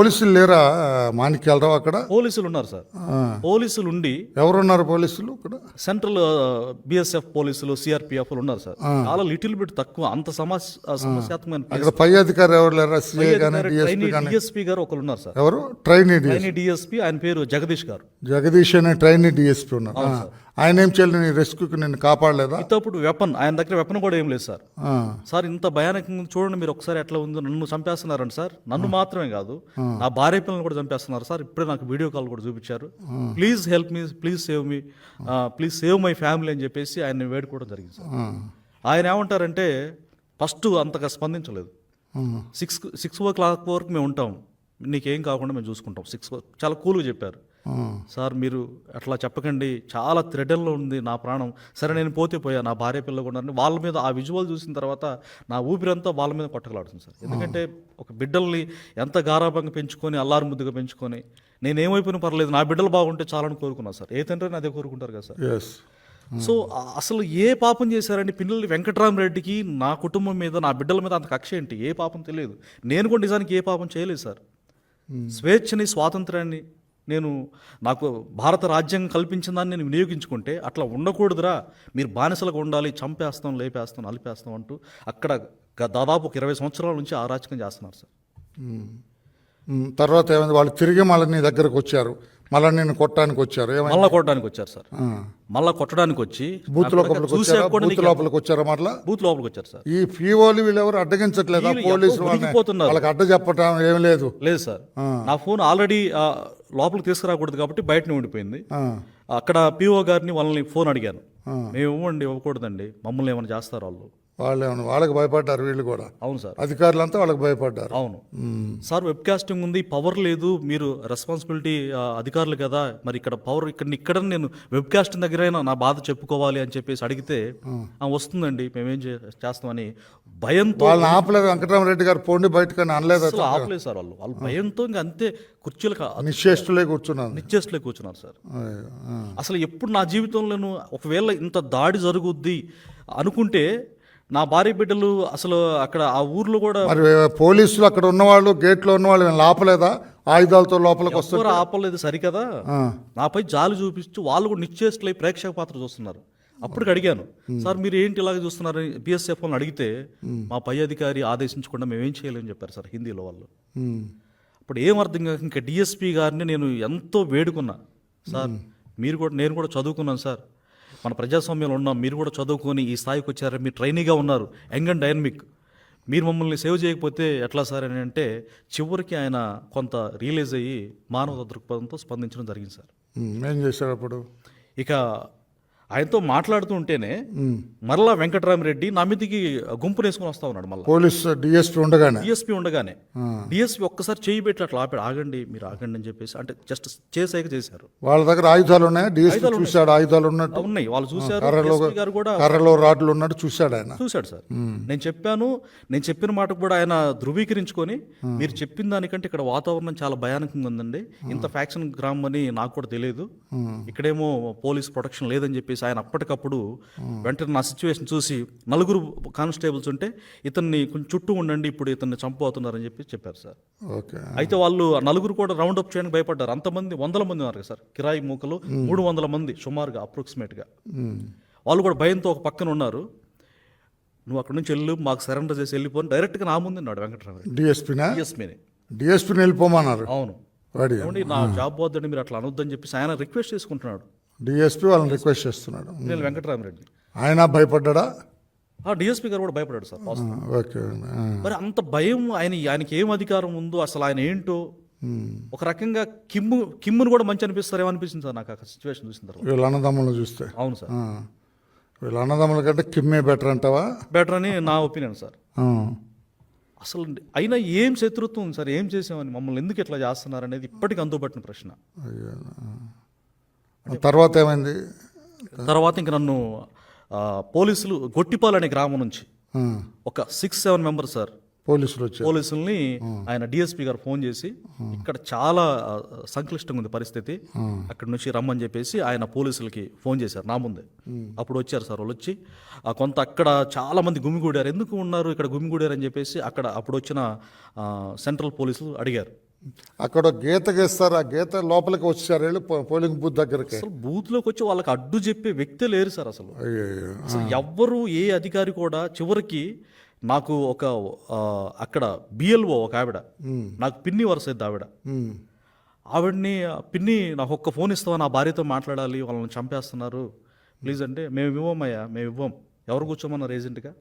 పోలీసులు లేరా మాణిక్యాలరావు అక్కడ? పోలీసులు ఉన్నారు సార్. పోలీసులు ఉండి ఎవరున్నారు పోలీసులు అక్కడ? సెంట్రల్ బిఎస్ఎఫ్ పోలీసులు సిఆర్పిఎఫ్ ఉన్నారు సార్. చాలా లిటిల్ బిట్ తక్కువ అంత సమస్య సమస్యాత్మకమైన అక్కడ పై అధికారి ఎవరు లేరా? డిఎస్పీ గారు ఒకరు ఉన్నారు సార్. ఎవరు? Trainee DSP trainee DSP. ఆయన పేరు జగదీష్ గారు. జగదీష్ అనే ట్రైనీ డిఎస్పీ ఉన్నారు. ఆయన ఏం చేయాలి? నీ రెస్క్యూకి నిన్ను కాపాడలేదా? ఇతప్పుడు వెపన్ ఆయన దగ్గర వెపన్ కూడా ఏం లేదు సార్. సార్ ఇంత భయానకంగా చూడండి మీరు ఒకసారి ఎట్లా ఉందో. నన్ను చంపేస్తున్నారండి సార్. నన్ను మాత్రమే కాదు. నా భార్య పిల్లల్ని కూడా చంపేస్తున్నారు సార్ ఇప్పుడే నాకు వీడియో కాల్ కూడా చూపించారు please help me please save me please save my family అని చెప్పేసి ఆయన వేడుకోవడం జరిగింది సార్. ఆయన ఏమంటారంటే ఫస్ట్ అంతగా స్పందించలేదు. సిక్స్ సిక్స్ ఓ క్లాక్ వరకు మేము ఉంటాం నీకేం కాకుండా మేము చూసుకుంటాం. సిక్స్ చాలా కూల్గా చెప్పారు. సార్ మీరు అట్లా చెప్పకండి. చాలా థ్రెడల్లో ఉంది నా ప్రాణం. సరే నేను పోతే పోయా నా భార్య పిల్ల కూడా. వాళ్ళ మీద ఆ విజువల్ చూసిన తర్వాత నా ఊపిరంతా వాళ్ళ మీద కొట్టగలాడుతుంది సార్. ఎందుకంటే ఒక బిడ్డల్ని ఎంత గారాభంగా పెంచుకొని అల్లారు ముద్దుగా పెంచుకొని నేను ఏమైపోయినా పర్లేదు నా బిడ్డలు బాగుంటే చాలని కోరుకున్నా సార్. ఏ తండ్రిని అదే కోరుకుంటారు కదా సార్. సో అసలు ఏ పాపం చేశారండి? పిల్లలు వెంకటరామరెడ్డికి నా కుటుంబం మీద నా బిడ్డల మీద అంత కక్ష ఏంటి? ఏ పాపం తెలియదు. నేను కూడా నిజానికి ఏ పాపం చేయలేదు సార్. స్వేచ్ఛని స్వాతంత్రాన్ని నేను నాకు భారత రాజ్యాంగం కల్పించిన దాన్ని నేను వినియోగించుకుంటే అట్లా ఉండకూడదురా. మీరు బానిసలుగా ఉండాలి చంపేస్తాం లేపేస్తాం నలిపేస్తాం అంటూ అక్కడ దాదాపు ఒక ఇరవై సంవత్సరాల నుంచి అరాచకం చేస్తున్నారు సార్. ఉమ్, తర్వాత ఏమైంది? వాళ్ళు తిరిగి మళ్ళీ నీ దగ్గరకు వచ్చారు. మళ్ళీ నిన్ను కొట్టడానికి వచ్చారు. మళ్ళా కొట్టడానికి వచ్చారు సార్. ఆ. మళ్ళా కొట్టడానికి వచ్చి బూత్ లోపలికి వచ్చారా? బూత్ నీకు- లోపలికి వచ్చారా మళ్ళా? బూత్ లోపలికి వచ్చారు సార్. ఈ పీఓలు వీళ్ళు ఎవరు అడ్డగించట్లేదా పోలీసులు. వాళ్ళకి అడ్డ చెప్పటం ఏం లేదు. లేదు సార్. నా ఫోన్ ఆల్రెడీ లోపలికి తీసుకురాకూడదు కాబట్టి బయటనే ఉండిపోయింది. అక్కడ పిఓ గారిని వాళ్ళని ఫోన్ అడిగాను. మేము ఇవ్వండి ఇవ్వకూడదండి. మమ్మల్ని ఏమైనా చేస్తారు వాళ్ళు? వాళ్ళు వాళ్ళకి భయపడ్డారు వీళ్ళు కూడా. అవును సార్. అధికారులంతా వాళ్ళకి భయపడ్డారు. అవును. సార్ వెబ్ కాస్టింగ్ ఉంది పవర్ లేదు మీరు రెస్పాన్సిబిలిటీ అధికారులు కదా మరి ఇక్కడ పవర్ ఇక్కడ ఇక్కడ నేను వెబ్ కాస్టింగ్ దగ్గరైనా నా బాధ చెప్పుకోవాలి అని చెప్పేసి అడిగితే "ఆ, వస్తుందండి మేమేం చే- చేస్తామని. భయంతో వాళ్ళని ఆపలేదు వెంకటరామరెడ్డి గారు పోండి బయటకని అనలేదు అసలు ఆపలేదు సార్ వాళ్ళు. వాళ్ళు భయంతో ఇంకా అంతే కుర్చీలు నిశ్చేష్టులే కూర్చున్నాను నిచ్చేస్ట్లే కూర్చున్నారు సార్. అసలు ఎప్పుడు నా జీవితంలోనూ ఒకవేళ ఇంత దాడి జరుగుద్ది అనుకుంటే నా భార్య బిడ్డలు అసలు అక్కడ ఆ ఊర్లో కూడా మరి పోలీసులు అక్కడ ఉన్నవాళ్ళు గేట్లో ఉన్నవాళ్ళు వీళ్ళని ఆపలేదా ఆయుధాలతో లోపలికి వస్తారు ఎవరు ఆపలేదు సరికదా? నాపై జాలి చూపించి వాళ్ళు కూడా నిశ్చేష్లై ప్రేక్షక పాత్ర చూస్తున్నారు. అప్పటికి అడిగాను సార్ మీరు ఏంటి ఇలాగ చూస్తున్నారు? బిఎస్ఎఫ్ అని అడిగితే మా పై అధికారి ఆదేశించకుండా మేమేం చేయలేమని చెప్పారు సార్ హిందీలో వాళ్ళు. అప్పుడు ఏం అర్థం కాక ఇంకా డిఎస్పి గారిని నేను ఎంతో వేడుకున్నా సార్ మీరు కూడా నేను కూడా చదువుకున్నాను సార్. మన ప్రజాస్వామ్యంలో ఉన్నాం మీరు కూడా చదువుకొని ఈ స్థాయికి వచ్చారు మీరు ట్రైనీగా ఉన్నారు యంగ్ అండ్ డైనమిక్. మీరు మమ్మల్ని సేవ్ చేయకపోతే ఎట్లా సార్ అని అంటే చివరికి ఆయన కొంత రియలైజ్ అయ్యి మానవ దృక్పథంతో స్పందించడం జరిగింది సార్. ఏం చేశారు అప్పుడు? ఇక ఆయనతో మాట్లాడుతూ ఉంటేనే మరలా వెంకటరామరెడ్డి నా మీదకి గుంపు వేసుకుని వస్తా ఉన్నాడు మళ్ళీ. పోలీస్ డిఎస్పీ ఉండగానే. డిఎస్పీ ఉండగానే. డిఎస్పీ ఒక్కసారి చేయి పెట్టి అట్లా ఆపాడు. ఆగండి మీరు ఆగండి అని చెప్పేసి అంటే జస్ట్ చేసాక చేశారు. వాళ్ళ దగ్గర ఆయుధాలు ఉన్నాయా? డిఎస్పీ చూశాడు? ఆయుధాలు ఉన్నట్టు? ఉన్నాయి. వాళ్ళు చూశారు. గారు కూడా కర్రలో రాడ్లు ఉన్నట్టు చూశాడు ఆయన. చూశాడు సార్. నేను చెప్పాను నేను చెప్పిన మాటకు కూడా ఆయన ధృవీకరించుకొని మీరు చెప్పిన దానికంటే ఇక్కడ వాతావరణం చాలా భయానకంగా ఉందండి. ఇంత ఫ్యాక్షన్ గ్రామం అని నాకు కూడా తెలియదు. ఇక్కడేమో పోలీస్ ప్రొటెక్షన్ లేదని చెప్పేసి ఆయన అప్పటికప్పుడు వెంటనే నా సిచ్యువేషన్ చూసి నలుగురు కానిస్టేబుల్స్ ఉంటే ఇతన్ని కొంచెం చుట్టూ ఉండండి ఇప్పుడు ఇతన్ని చంపబోతున్నారని చెప్పి చెప్పారు సార్. ఓకే. అయితే వాళ్ళు నలుగురు కూడా రౌండ్ అప్ చేయడానికి భయపడ్డారు. అంతమంది వందల మంది ఉన్నారు సార్. కిరాయి మూకలు మూడు వందల మంది సుమారుగా అప్రాక్సిమేట్గా వాళ్ళు కూడా భయంతో ఒక పక్కన ఉన్నారు. నువ్వు అక్కడ నుంచి వెళ్ళు మాకు సరెండర్ చేసి వెళ్ళిపోని డైరెక్ట్గా నా ముందు ఉన్నాడు వెంకటరామరెడ్డి డిఎస్పీనా డిఎస్మీని డిఎస్పీని వెళ్ళిపోమన్నారు. అవును. ఏమండి నా జాబ్ పోద్దని మీరు అట్లా అనొద్దని చెప్పేసి ఆయన రిక్వెస్ట్ చేసుకుంటున్నాడు. డిఎస్పీ వాళ్ళని రిక్వెస్ట్ చేస్తున్నాడు. నేను వెంకటరామరెడ్డి. ఆయన భయపడ్డా? డిఎస్పీ గారు కూడా భయపడాడు సార్ ఓకే. మరి అంత భయం ఆయన ఆయనకి ఏం అధికారం ఉందో అసలు ఆయన ఏంటో ఒక రకంగా కిమ్ము కిమ్మును కూడా మంచి అనిపిస్తారేమో అనిపించింది సార్ నాకు ఆ సిచ్యువేషన్ చూసిన తర్వాత. వీళ్ళ అన్నదమ్ములను చూస్తే. అవును సార్. వీళ్ళ అన్నదమ్ముల కంటే కిమ్మే బెటర్ అంటావా? బెటర్ అని నా ఒపీనియన్ సార్. అసలు అయినా ఏం శత్రుత్వం సార్ ఏం చేసామని మమ్మల్ని ఎందుకు ఇట్లా చేస్తున్నారు అనేది ఇప్పటికీ అందుబట్టిన ప్రశ్న. తర్వాత ఏమైంది? తర్వాత ఇంక నన్ను పోలీసులు గొట్టిపాల్ అనే గ్రామం నుంచి. ఒక సిక్స్ సెవెన్ మెంబర్స్ సార్. పోలీసులు వచ్చారు. పోలీసుల్ని ఆయన డిఎస్పీ గారు ఫోన్ చేసి ఇక్కడ చాలా సంక్లిష్టంగా ఉంది పరిస్థితి. అక్కడ నుంచి రమ్మని చెప్పేసి ఆయన పోలీసులకి ఫోన్ చేశారు నా ముందే. అప్పుడు వచ్చారు సార్ వాళ్ళు వచ్చి ఆ, కొంత అక్కడ చాలా మంది గుమిగూడారు. ఎందుకు ఉన్నారు ఇక్కడ గుమిగూడారు? అని చెప్పేసి అక్కడ అప్పుడు వచ్చిన సెంట్రల్ పోలీసులు అడిగారు. అక్కడ గీత గీస్తారు ఆ గీత లోపలికి వచ్చారు వెళ్ళి పోలింగ్ బూత్ దగ్గరికి. అసలు బూత్లోకి వచ్చి వాళ్ళకి అడ్డు చెప్పే వ్యక్తే లేరు సార్ అసలు. అసలు ఎవ్వరు ఏ అధికారి కూడా చివరికి నాకు ఒక అక్కడ బిఎల్ఓ ఒక ఆవిడ నాకు పిన్ని వరుస అయిద్ది ఆవిడ. ఆవిడని పిన్ని నాకు ఒక్క ఫోన్ ఇస్తావా నా భార్యతో మాట్లాడాలి వాళ్ళని చంపేస్తున్నారు. ప్లీజ్ అంటే మేము ఇవ్వమయ్యా మేము ఇవ్వం. ఎవరు కూర్చోమన్నారు ఏజెంట్గా.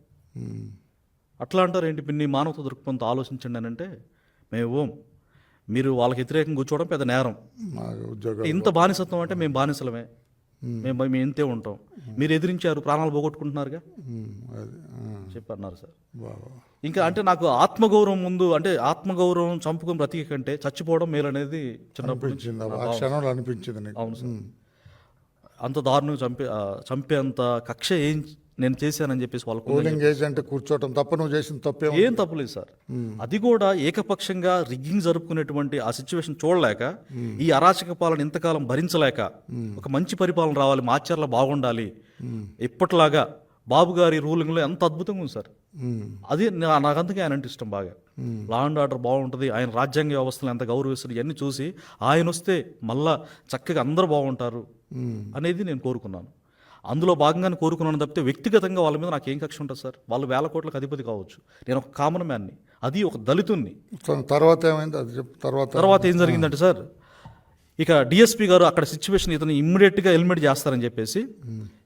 అట్లా అంటారు ఏంటి పిన్ని మానవత దృక్పథంతో ఆలోచించండి అని అంటే మేము ఇవ్వం. మీరు వాళ్ళకి వ్యతిరేకంగా కూర్చోవడం పెద్ద నేరం. ఇంత బానిసత్వం అంటే మేము బానిసలమే. మేము. మేము ఇంతే ఉంటాం. మీరు ఎదిరించారు ప్రాణాలు పోగొట్టుకుంటున్నారుగా. చెప్పన్నారు సార్. ఇంకా అంటే నాకు ఆత్మగౌరవం ముందు అంటే ఆత్మగౌరవం చంపుకొని బ్రతికే కంటే చచ్చిపోవడం మేలు అనేది చిన్నప్పటి నుంచి అనిపించింది అవును సార్. అంత దారుణంగా చంపే చంపేంత కక్ష ఏం నేను చేశానని చెప్పేసి ఉందని పోలింగ్ ఏజెంట్ కూర్చోవటం తప్ప నువ్వు చేసిన తప్పే ఏం తప్పులేదు సార్. అది కూడా ఏకపక్షంగా రిగ్గింగ్ జరుపుకునేటువంటి ఆ సిచ్యువేషన్ చూడలేక ఈ అరాచక పాలన ఇంతకాలం భరించలేక ఒక మంచి పరిపాలన రావాలి మాచర్ల బాగుండాలి. ఇప్పట్లాగా బాబు గారి రూలింగ్లో ఎంత అద్భుతంగా ఉంది సార్. అది నా- నాకు అందుకే ఆయన అంటే ఇష్టం బాగా. లా అండ్ ఆర్డర్ బాగుంటుంది ఆయన రాజ్యాంగ వ్యవస్థను ఎంత గౌరవిస్తారు ఇవన్నీ చూసి ఆయన వస్తే మళ్ళా చక్కగా అందరూ బాగుంటారు అనేది నేను కోరుకున్నాను. అందులో భాగంగానే కోరుకున్నాను తప్పితే వ్యక్తిగతంగా వాళ్ళ మీద నాకు ఏం కక్ష ఉంటుంది సార్? వాళ్ళు వేల కోట్లకు అధిపతి కావచ్చు. నేను ఒక కామన్ మ్యాన్ని అది ఒక దళితుణ్ణి. తర్వాత ఏమైంది? అది చెప్పు తర్వాత తర్వాత ఏం జరిగిందంటే సార్ ఇక డిఎస్పీ గారు అక్కడ సిచ్యువేషన్ ఇతను ఇమ్మీడియట్గా ఎలిమినేట్ చేస్తారని చెప్పేసి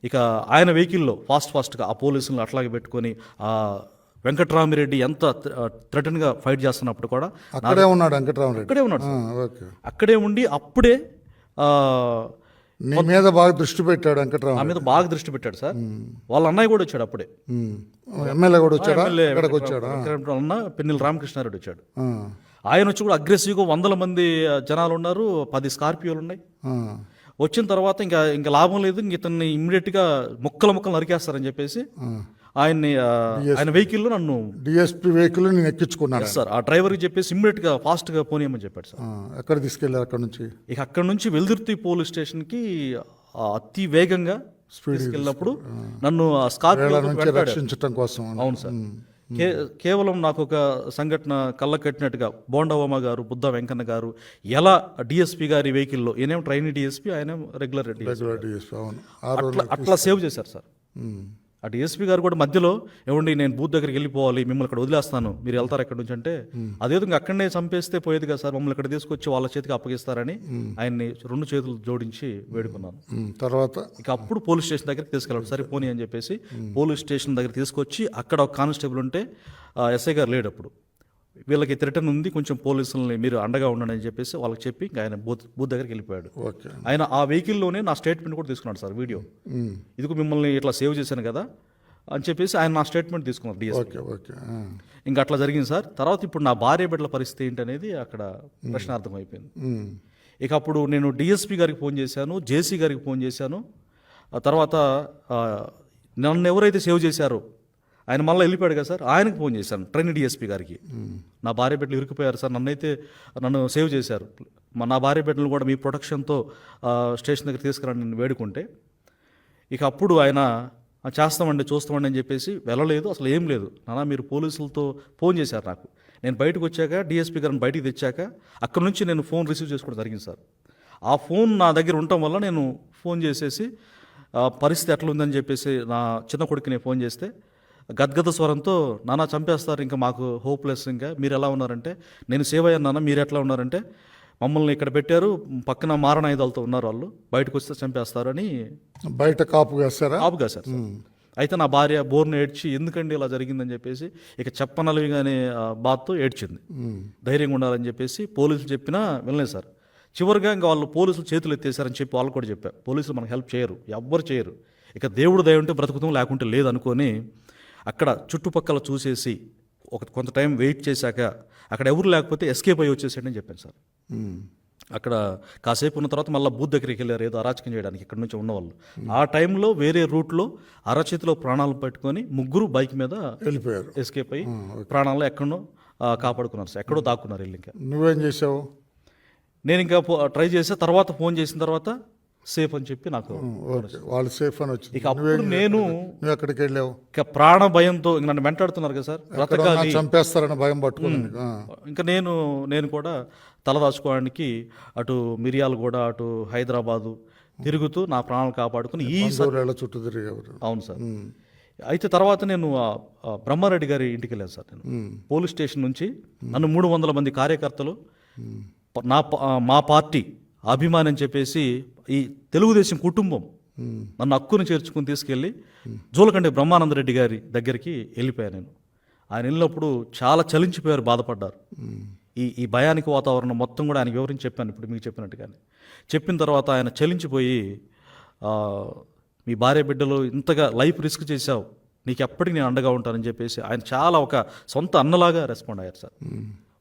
ఇక ఆయన వెహికల్లో ఫాస్ట్ ఫాస్ట్గా ఆ పోలీసులను అట్లాగే పెట్టుకొని ఆ వెంకట్రామిరెడ్డి ఎంత థ్రెటన్గా ఫైట్ చేస్తున్నప్పుడు కూడా అక్కడే ఉన్నాడు వెంకటరామరెడ్డి. అక్కడే ఉన్నాడు అక్కడే ఉండి అప్పుడే నీ మీద బాగా దృష్టి పెట్టాడు వెంకటరామ నా మీద బాగా దృష్టి పెట్టాడు సార్. వాళ్ళ అన్నయ్య కూడా వచ్చాడు అప్పుడే. ఎమ్మెల్యే కూడా వచ్చాడా? ఎమ్మెల్యే ఇక్కడికి వచ్చాడా? వెంకటరామ అన్న పిన్నెల రామకృష్ణారెడ్డి వచ్చాడు. ఆయన వచ్చి కూడా అగ్రెసివ్గా వందల మంది జనాలు ఉన్నారు పది స్కార్పియోలు ఉన్నాయి. వచ్చిన తర్వాత ఇంకా ఇంకా లాభం లేదు ఇంక ఇతన్ని ఇమ్మీడియట్గా ముక్కల ముక్కలు నరికేస్తారని చెప్పేసి ఆయన్ని ఆయన వెహికల్లో నన్ను డిఎస్పీ వెహికల్ నేను ఎక్కించుకున్నాడు సార్ ఆ డ్రైవర్కి చెప్పేసి ఇమ్మీడియట్గా ఫాస్ట్గా పోనీయమని చెప్పాడు సార్ ఎక్కడ తీసుకెళ్ళారు అక్కడ నుంచి? ఇక అక్కడ నుంచి వెల్దుర్తి పోలీస్ స్టేషన్కి అతి వేగంగా తీసుకెళ్ళినప్పుడు నన్ను స్కార్పియో నుంచి రక్షించటం కోసం. అవును సార్ కేవలం నాకు ఒక సంఘటన కళ్ళ కట్టినట్టుగా బోండవమ్మ గారు బుద్ధ వెంకన్న గారు ఎలా డిఎస్పీ గారి వెహికల్లో ఈయనేమో ట్రైన్ డిఎస్పీ ఆయన రెగ్యులర్ డిఎస్పీ అట్లా సేవ్ చేశారు సార్ ఆ డిఎస్పీ గారు కూడా మధ్యలో ఏమండి నేను బూత్ దగ్గరికి వెళ్ళిపోవాలి మిమ్మల్ని ఇక్కడ వదిలేస్తాను. మీరు వెళ్తారు ఎక్కడి నుంచి? అంటే అదేదో ఇంక అక్కడనే చంపేస్తే పోయేది కదా సార్ మమ్మల్ని ఇక్కడ తీసుకొచ్చి వాళ్ళ చేతికి అప్పగిస్తారని ఆయన్ని రెండు చేతులు జోడించి వేడుకున్నాను. తర్వాత? ఇక అప్పుడు పోలీస్ స్టేషన్ దగ్గరికి తీసుకెళ్ళాడు. సరే పోనీ అని చెప్పేసి పోలీస్ స్టేషన్ దగ్గర తీసుకొచ్చి అక్కడ ఒక కానిస్టేబుల్ ఉంటే ఎస్ఐ గారు లేడు అప్పుడు. వీళ్ళకి థ్రెటన్ ఉంది కొంచెం పోలీసులని మీరు అండగా ఉండండి అని చెప్పేసి వాళ్ళకి చెప్పి ఇంకా ఆయన బూత్ బూత్ దగ్గరికి వెళ్ళిపోయాడు. ఓకే. ఆయన ఆ వెహికల్లోనే నా స్టేట్మెంట్ కూడా తీసుకున్నాడు సార్ వీడియో. ఇదిగో మిమ్మల్ని ఇట్లా సేవ్ చేశాను కదా అని చెప్పేసి ఆయన నా స్టేట్మెంట్ తీసుకున్నారు డిఎస్ ఓకే ఓకే ఆ, ఇంకా అట్లా జరిగింది సార్. తర్వాత ఇప్పుడు నా భార్య బిడ్డల పరిస్థితి ఏంటి అనేది అక్కడ ప్రశ్నార్థం అయిపోయింది. ఇక అప్పుడు నేను డిఎస్పీ గారికి ఫోన్ చేశాను జేసీ గారికి ఫోన్ చేశాను. ఆ తర్వాత నన్ను ఎవరైతే సేవ్ చేశారో ఆయన మళ్ళీ వెళ్ళిపోయాడు కదా సార్. ఆయనకు ఫోన్ చేశాను ట్రైన్ డిఎస్పీ గారికి. నా భార్య బిడ్డలు ఇరుక్కుపోయారు సార్. నన్నైతే నన్ను సేవ్ చేశారు. మా నా భార్య బిడ్డలు కూడా మీ ప్రొటెక్షన్తో స్టేషన్ దగ్గర తీసుకురండి నేను వేడుకుంటే ఇక అప్పుడు ఆయన చేస్తామండి చూస్తామండి అని చెప్పేసి వెళ్ళలేదు. అసలు ఏం లేదు. నానా మీరు పోలీసులతో ఫోన్ చేశారు నాకు. నేను బయటకు వచ్చాక డిఎస్పీ గారిని బయటికి తెచ్చాక అక్కడ నుంచి నేను ఫోన్ రిసీవ్ చేసుకోవడం జరిగింది సార్. ఆ ఫోన్ నా దగ్గర ఉండటం వల్ల నేను ఫోన్ చేసేసి పరిస్థితి ఎట్లా ఉందని చెప్పేసి నా చిన్న కొడుకు నేను ఫోన్ చేస్తే గద్గద స్వరంతో నాన్న చంపేస్తారు ఇంకా మాకు హోప్లెస్ ఇంకా. మీరు ఎలా ఉన్నారంటే నేను సేవ్ అయ్యాను నాన్న మీరు ఎట్లా ఉన్నారంటే మమ్మల్ని ఇక్కడ పెట్టారు పక్కన మారణాయుధాలతో ఉన్నారు వాళ్ళు. బయటకు వస్తే చంపేస్తారు అని బయట కాపు వేస్తారా ఆపుగా సార్. అయితే నా భార్య బోర్ను ఏడ్చి ఎందుకండి ఇలా జరిగిందని చెప్పేసి ఇక చెప్పనలవిగానే ఆ, బాధతో ఏడ్చింది. ధైర్యంగా ఉండాలని చెప్పేసి పోలీసులు చెప్పినా వినలేదు సార్. చివరిగా ఇంకా వాళ్ళు పోలీసులు చేతులు ఎత్తేసారని చెప్పి వాళ్ళు కూడా చెప్పారు. పోలీసులు మనకు హెల్ప్ చేయరు ఎవ్వరు చేయరు. ఇక దేవుడు దయ ఉంటే బ్రతుకుతాం లేకుంటే లేదనుకొని అక్కడ చుట్టుపక్కల చూసేసి ఒక కొంత టైం వెయిట్ చేశాక అక్కడ ఎవరు లేకపోతే ఎస్కేప్ అయ్యి వచ్చేసాడని చెప్పాను సార్. అక్కడ కాసేపు ఉన్న తర్వాత మళ్ళీ బూత్ దగ్గరికి వెళ్ళారు ఏదో అరాచకం చేయడానికి ఇక్కడ నుంచి ఉన్నవాళ్ళు. ఆ టైంలో వేరే రూట్లో అరచేతిలో ప్రాణాలు పెట్టుకొని ముగ్గురు బైక్ మీద వెళ్ళిపోయారు. ఎస్కేప్ అయ్యి ప్రాణాలు ఎక్కడో కాపాడుకున్నారు సార్. ఎక్కడో దాక్కున్నారు వీళ్ళు ఇంకా. నువ్వేం చేసావు నేను ఇంకా ట్రై చేసే తర్వాత ఫోన్ చేసిన తర్వాత సేఫ్ అని చెప్పి నాకు వాళ్ళు సేఫ్ అని వచ్చింది. ఇక అప్పుడు నేను నువ్వు ఎక్కడికి వెళ్ళావు? ఇక ప్రాణ భయంతో ఇంక నన్ను వెంటాడుతున్నారు కదా సార్ బ్రతకాలి. చంపేస్తారని భయం. ఆ. ఇంకా నేను నేను కూడా తలదాచుకోవడానికి అటు మిరియాలు కూడా అటు హైదరాబాదు తిరుగుతూ నా ప్రాణాలు కాపాడుకుని ఈ చుట్టూ తిరిగేవారు? అవును సార్. అయితే తర్వాత నేను బ్రహ్మారెడ్డి గారి ఇంటికి వెళ్ళాను సార్ నేను. పోలీస్ స్టేషన్ నుంచి నన్ను మూడు వందల మంది కార్యకర్తలు నా మా పార్టీ అభిమాని అని చెప్పేసి ఈ తెలుగుదేశం కుటుంబం నన్ను హక్కును చేర్చుకుని తీసుకెళ్ళి జోలకండి బ్రహ్మానందరెడ్డి గారి దగ్గరికి వెళ్ళిపోయాను నేను. ఆయన వెళ్ళినప్పుడు చాలా చలించిపోయారు బాధపడ్డారు. ఈ ఈ భయానికి వాతావరణం మొత్తం కూడా ఆయనకి వివరించి చెప్పాను ఇప్పుడు మీకు చెప్పినట్టుగానే. చెప్పిన తర్వాత ఆయన చలించిపోయి మీ భార్య బిడ్డలు ఇంతగా లైఫ్ రిస్క్ చేశావు నీకు ఎప్పటికీ నేను అండగా ఉంటానని చెప్పేసి ఆయన చాలా ఒక సొంత అన్నలాగా రెస్పాండ్ అయ్యారు సార్.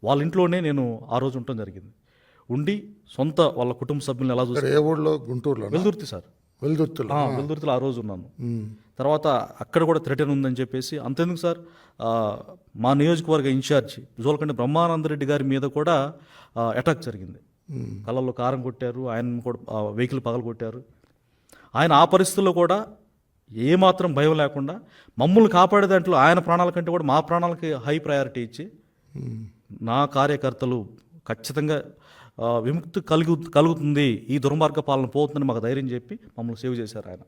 వాళ్ళ ఇంట్లోనే నేను ఆ రోజు ఉండటం జరిగింది. ఉండి సొంత వాళ్ళ కుటుంబ సభ్యులను ఎలా చూసి ఇక్కడ ఏ ఊళ్ళో గుంటూరులో వెల్దుర్తి సార్. వెల్దుర్తిలో. ఆ, వెల్దుర్తిలో ఆ రోజు ఉన్నాను. తర్వాత అక్కడ కూడా థ్రెటన్ ఉందని చెప్పేసి అంతెందుకు సార్? మా నియోజకవర్గ ఇన్ఛార్జి జోలకండి బ్రహ్మానందరెడ్డి గారి మీద కూడా అటాక్ జరిగింది. కళ్ళల్లో కారం కొట్టారు ఆయన కూడా వెహికల్ పగలు కొట్టారు. ఆయన ఆ పరిస్థితుల్లో కూడా ఏమాత్రం భయం లేకుండా మమ్మల్ని కాపాడే దాంట్లో ఆయన ప్రాణాల కంటే కూడా మా ప్రాణాలకి హై ప్రయారిటీ ఇచ్చి నా కార్యకర్తలు ఖచ్చితంగా విముక్తి కలుగు కలుగుతుంది ఈ దుర్మార్గ పాలన పోతుందని మాకు ధైర్యం చెప్పి మమ్మల్ని సేవ్ చేశారు ఆయన.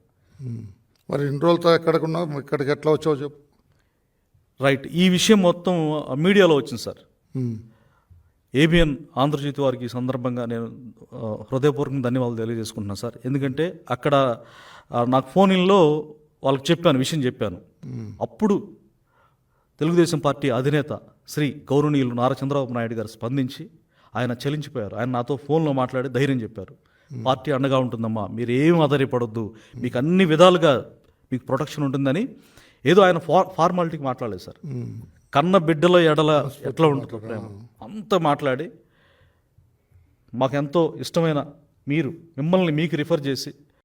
మరి ఇన్ని రోజులతో ఎక్కడికున్నావు? ఇక్కడికి ఎట్లా వచ్చావు చెప్పు. రైట్. ఈ విషయం మొత్తం మీడియాలో వచ్చింది సార్. ఏబిఎన్ ఆంధ్రజ్యోతి వారికి ఈ సందర్భంగా నేను హృదయపూర్వకంగా ధన్యవాదాలు తెలియజేసుకుంటున్నాను సార్. ఎందుకంటే అక్కడ నాకు ఫోన్లో వాళ్ళకి చెప్పాను విషయం చెప్పాను. అప్పుడు తెలుగుదేశం పార్టీ అధినేత శ్రీ గౌరవనీయులు నారా చంద్రబాబు నాయుడు గారు స్పందించి ఆయన చలించిపోయారు. ఆయన నాతో ఫోన్లో మాట్లాడి ధైర్యం చెప్పారు. పార్టీ అండగా ఉంటుందమ్మా. మీరు ఏం ఆధారపడొద్దు. మీకు అన్ని విధాలుగా మీకు ప్రొటెక్షన్ ఉంటుందని ఏదో ఆయన ఫార్ ఫార్మాలిటీకి మాట్లాడలేదు సార్. కన్న బిడ్డల ఎడల ఎట్లా ఉంటుంది ప్రేమ. అంత మాట్లాడి మాకెంతో ఇష్టమైన మీరు మిమ్మల్ని మీకు రిఫర్ చేసి